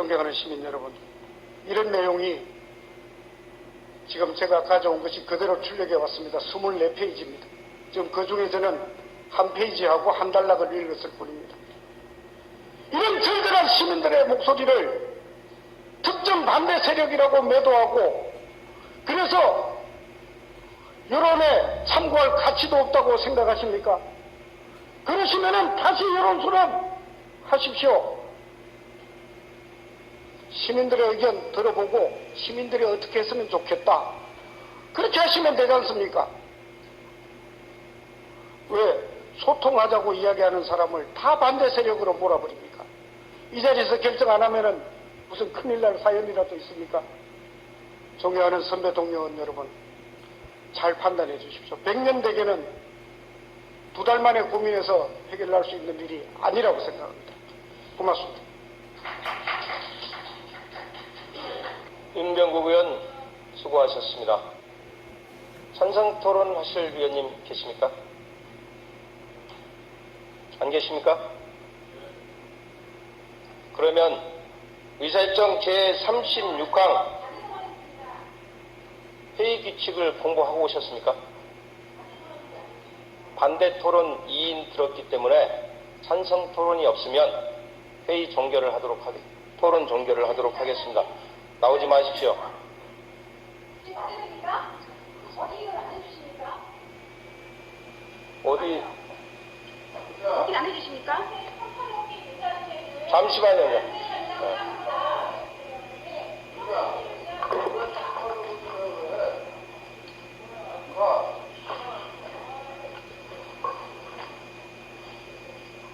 존경하는 시민 여러분, 이런 내용이 지금 제가 가져온 것이 그대로 출력해 왔습니다. 24페이지입니다. 지금 그 중에 저는 한 페이지하고 한 단락을 읽었을 뿐입니다. 이런 절절한 시민들의 목소리를 특정 반대 세력이라고 매도하고 그래서 여론에 참고할 가치도 없다고 생각하십니까? 그러시면은 다시 여론 수렴 하십시오. 시민들의 의견 들어보고 시민들이 어떻게 했으면 좋겠다. 그렇게 하시면 되지 않습니까? 왜 소통하자고 이야기하는 사람을 다 반대 세력으로 몰아버립니까? 이 자리에서 결정 안 하면은 무슨 큰일 날 사연이라도 있습니까? 존경하는 선배 동료원 여러분, 잘 판단해 주십시오. 백년대계는 두 달 만에 고민해서 해결할 수 있는 일이 아니라고 생각합니다. 고맙습니다. 윤병국 의원 수고하셨습니다. 찬성 토론 하실 위원님 계십니까? 안 계십니까? 그러면 의사일정 제36항 회의 규칙을 공부하고 오셨습니까? 반대 토론 2인 들었기 때문에 찬성 토론이 없으면 회의 종결을 하도록 하겠, 토론 종결을 하도록 하겠습니다. 나오지 마십시오. 어디 이걸 안 해주십니까? 어디 안 해주십니까? 잠시만요. 네.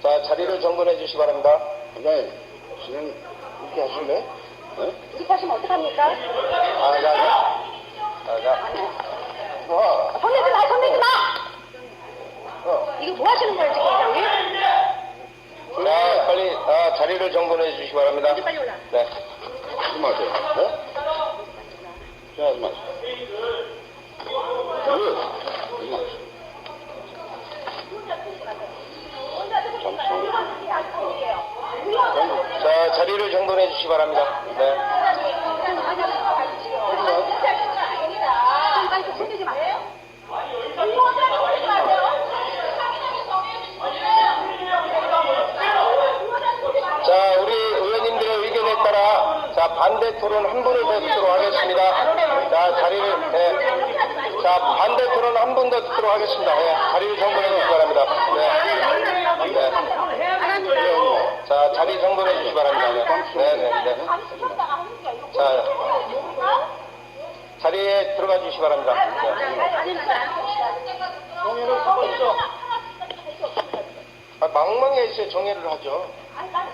자, 자리를 정돈해 주시기 바랍니다. 네, 진행 이렇게 하실래? 네? 하시면 어떡합니까? 아, 자, 자. 자, 자. 와, 손 내지 마! 손 내지 마! 어, 이거 뭐 하시는 거예요, 지금 회장님? 자, 빨리 아, 자리를 정돈해 주시기 바랍니다. 빨리 빨리 올라. 네. 하지 마세요. 네? 자, 하지 마세요. 네, 하지 마세요. 자, 정돈해 주시기 바랍니다. 네. 자, 우리 의원님들의 의견에 따라 자 반대 토론 한 분을 더 듣도록 하겠습니다. 자, 자리를 네. 자 반대 토론 한 분 더 듣도록 하겠습니다. 네, 자리를 정돈해 주시기 바랍니다. 네. 네. 자, 자리 정돈해 주시기 바랍니다. 네, 네, 네. 네. 자, 자리에 들어가 주시기 바랍니다. 네. 아, 망망에 있어야 정리를 하죠. 아니, 난